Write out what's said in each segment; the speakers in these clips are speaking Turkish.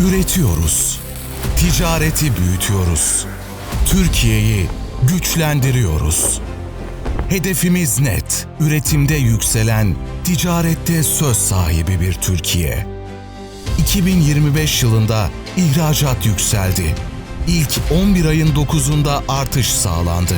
Üretiyoruz. Ticareti büyütüyoruz. Türkiye'yi güçlendiriyoruz. Hedefimiz net. Üretimde yükselen, ticarette söz sahibi bir Türkiye. 2025 yılında ihracat yükseldi. İlk 11 ayın 9'unda artış sağlandı.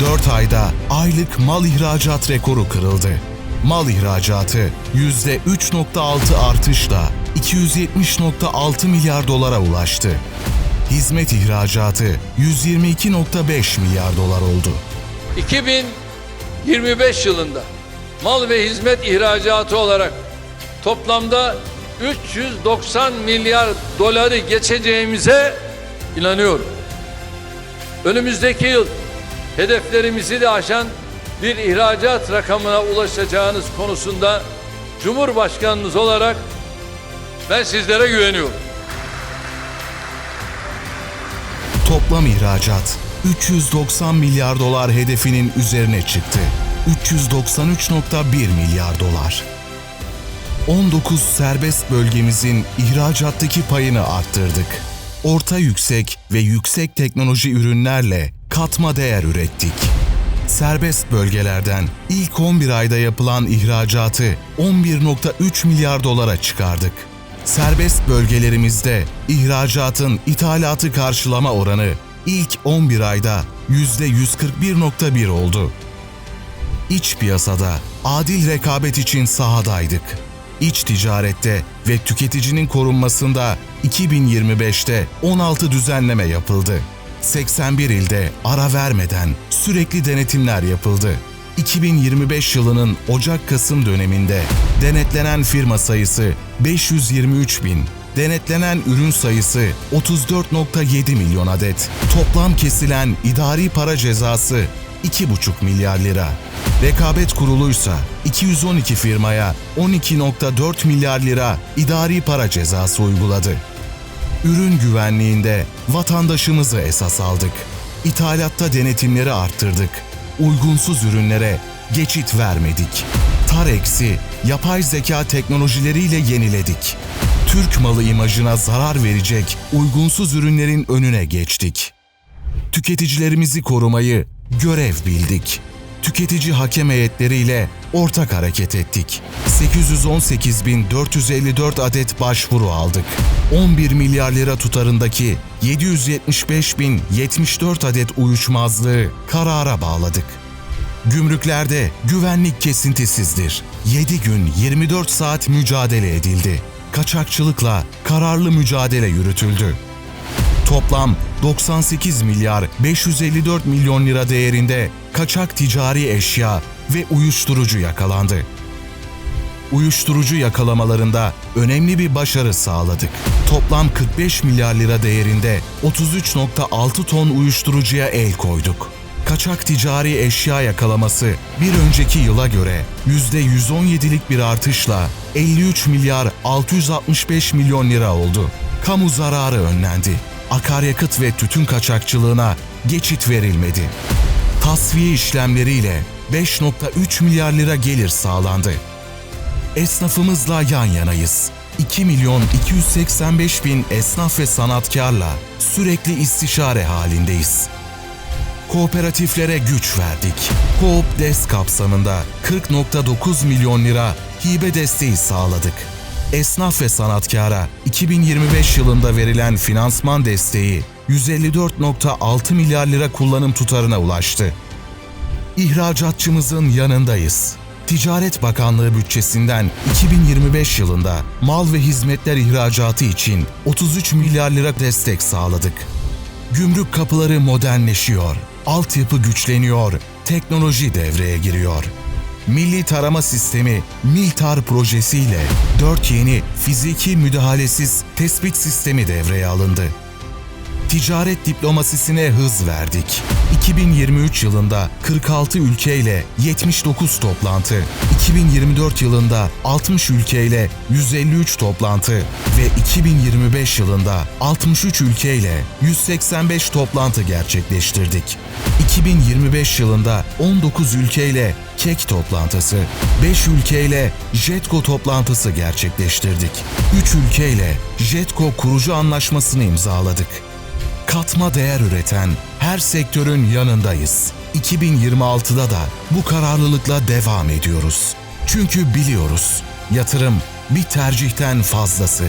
4 ayda aylık mal ihracat rekoru kırıldı. Mal ihracatı %3.6 artışla 270.6 milyar dolara ulaştı. Hizmet ihracatı 122.5 milyar dolar oldu. 2025 yılında mal ve hizmet ihracatı olarak toplamda 390 milyar doları geçeceğimize inanıyorum. Önümüzdeki yıl hedeflerimizi de aşan bir ihracat rakamına ulaşacağınız konusunda Cumhurbaşkanınız olarak ben sizlere güveniyorum. Toplam ihracat 390 milyar dolar hedefinin üzerine çıktı. 393.1 milyar dolar. 19 serbest bölgemizin ihracattaki payını arttırdık. Orta yüksek ve yüksek teknoloji ürünlerle katma değer ürettik. Serbest bölgelerden ilk 11 ayda yapılan ihracatı 11.3 milyar dolara çıkardık. Serbest bölgelerimizde ihracatın ithalatı karşılama oranı ilk 11 ayda %141.1 oldu. İç piyasada adil rekabet için sahadaydık. İç ticarette ve tüketicinin korunmasında 2025'te 16 düzenleme yapıldı. 81 ilde ara vermeden sürekli denetimler yapıldı. 2025 yılının Ocak-Kasım döneminde denetlenen firma sayısı 523 bin, denetlenen ürün sayısı 34.7 milyon adet, toplam kesilen idari para cezası 2,5 milyar lira. Rekabet kuruluysa 212 firmaya 12.4 milyar lira idari para cezası uyguladı. Ürün güvenliğinde vatandaşımızı esas aldık. İthalatta denetimleri arttırdık. Uygunsuz ürünlere geçit vermedik. Tareksi, yapay zeka teknolojileriyle yeniledik. Türk malı imajına zarar verecek uygunsuz ürünlerin önüne geçtik. Tüketicilerimizi korumayı görev bildik. Tüketici hakem heyetleriyle ortak hareket ettik. 818.454 adet başvuru aldık. 11 milyar lira tutarındaki 775.074 adet uyuşmazlığı karara bağladık. Gümrüklerde güvenlik kesintisizdir. 7 gün 24 saat mücadele edildi. Kaçakçılıkla kararlı mücadele yürütüldü. Toplam 98 milyar 554 milyon lira değerinde kaçak ticari eşya ve uyuşturucu yakalandı. Uyuşturucu yakalamalarında önemli bir başarı sağladık. Toplam 45 milyar lira değerinde 33.6 ton uyuşturucuya el koyduk. Kaçak ticari eşya yakalaması bir önceki yıla göre %117'lik bir artışla 53 milyar 665 milyon lira oldu. Kamu zararı önlendi. Akaryakıt ve tütün kaçakçılığına geçit verilmedi. Tasfiye işlemleriyle 5.3 milyar lira gelir sağlandı. Esnafımızla yan yanayız. 2 milyon 285 bin esnaf ve sanatkarla sürekli istişare halindeyiz. Kooperatiflere güç verdik. Coop Des kapsamında 40.9 milyon lira hibe desteği sağladık. Esnaf ve sanatkara 2025 yılında verilen finansman desteği 154.6 milyar lira kullanım tutarına ulaştı. İhracatçımızın yanındayız. Ticaret Bakanlığı bütçesinden 2025 yılında mal ve hizmetler ihracatı için 33 milyar lira destek sağladık. Gümrük kapıları modernleşiyor, altyapı güçleniyor, teknoloji devreye giriyor. Milli Tarama Sistemi MİLTAR projesiyle 4 yeni fiziki müdahalesiz tespit sistemi devreye alındı. Ticaret diplomasisine hız verdik. 2023 yılında 46 ülkeyle 79 toplantı, 2024 yılında 60 ülkeyle 153 toplantı ve 2025 yılında 63 ülkeyle 185 toplantı gerçekleştirdik. 2025 yılında 19 ülkeyle KEK toplantısı, 5 ülkeyle JETKO toplantısı gerçekleştirdik. 3 ülkeyle JETKO kurucu anlaşmasını imzaladık. Katma değer üreten her sektörün yanındayız. 2026'da da bu kararlılıkla devam ediyoruz. Çünkü biliyoruz, yatırım bir tercihten fazlası.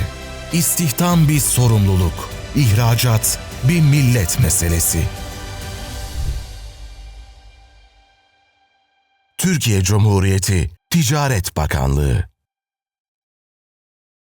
İstihdam bir sorumluluk, ihracat bir millet meselesi. Türkiye Cumhuriyeti Ticaret Bakanlığı